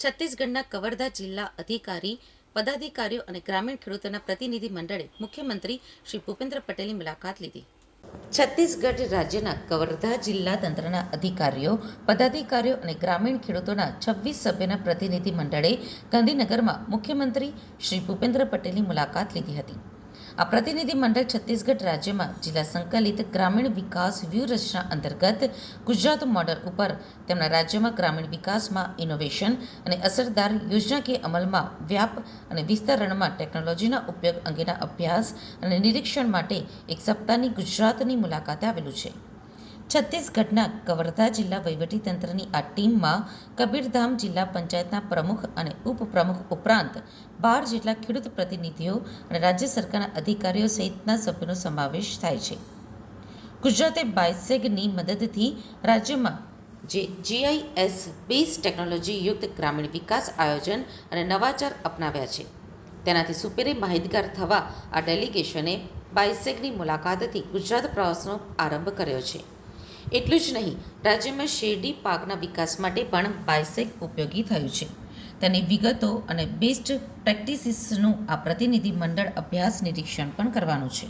છત્તીસગઢના કવરધા જિલ્લા અધિકારી, પદાધિકારીઓ અને ગ્રામીણ ખેડૂતોના પ્રતિનિધિ મંડળે મુખ્યમંત્રી શ્રી ભૂપેન્દ્ર પટેલની મુલાકાત લીધી. છત્તીસગઢ રાજ્યના કવરધા જિલ્લા તંત્રના અધિકારીઓ, પદાધિકારીઓ અને ગ્રામીણ ખેડૂતોના છવ્વીસ સભ્યના પ્રતિનિધિ મંડળે ગાંધીનગરમાં મુખ્યમંત્રી શ્રી ભૂપેન્દ્ર પટેલની મુલાકાત લીધી હતી. આ પ્રતિનિધિ મંડળ છત્તીસગઢ રાજ્યમાં જિલ્લા સંકલિત ગ્રામીણ વિકાસ વ્યૂહરચના અંતર્ગત ગુજરાત મોડલ ઉપર તેમના રાજ્યમાં ગ્રામીણ વિકાસમાં ઇનોવેશન અને અસરદાર યોજનાકીય અમલમાં વ્યાપ અને વિસ્તરણમાં ટેકનોલોજીના ઉપયોગ અંગેના અભ્યાસ અને નિરીક્ષણ માટે એક સપ્તાહની ગુજરાતની મુલાકાતે આવેલું છે. છત્તીસગઢના કવરધા જિલ્લા વહીવટીતંત્રની આ ટીમમાં કબીરધામ જિલ્લા પંચાયતના પ્રમુખ અને ઉપપ્રમુખ ઉપરાંત બાર જેટલા ખેડૂત પ્રતિનિધિઓ અને રાજ્ય સરકારના અધિકારીઓ સહિતના સભ્યોનો સમાવેશ થાય છે. ગુજરાતે બાયસેગની મદદથી રાજ્યમાં જે જીઆઈએસ બેઝ ટેકનોલોજી યુક્ત ગ્રામીણ વિકાસ આયોજન અને નવાચાર અપનાવ્યા છે, તેનાથી સુપેરે માહિતગાર થવા આ ડેલિગેશને બાયસેગની મુલાકાતથી ગુજરાત પ્રવાસનો આરંભ કર્યો છે. એટલું જ નહીં, રાજ્યમાં શેરડી પાકના વિકાસ માટે પણ બાયસેક ઉપયોગી થયું છે. તેની વિગતો અને બેસ્ટ પ્રેક્ટિસીસનું આ પ્રતિનિધિ મંડળ અભ્યાસ નિરીક્ષણ પણ કરવાનું છે.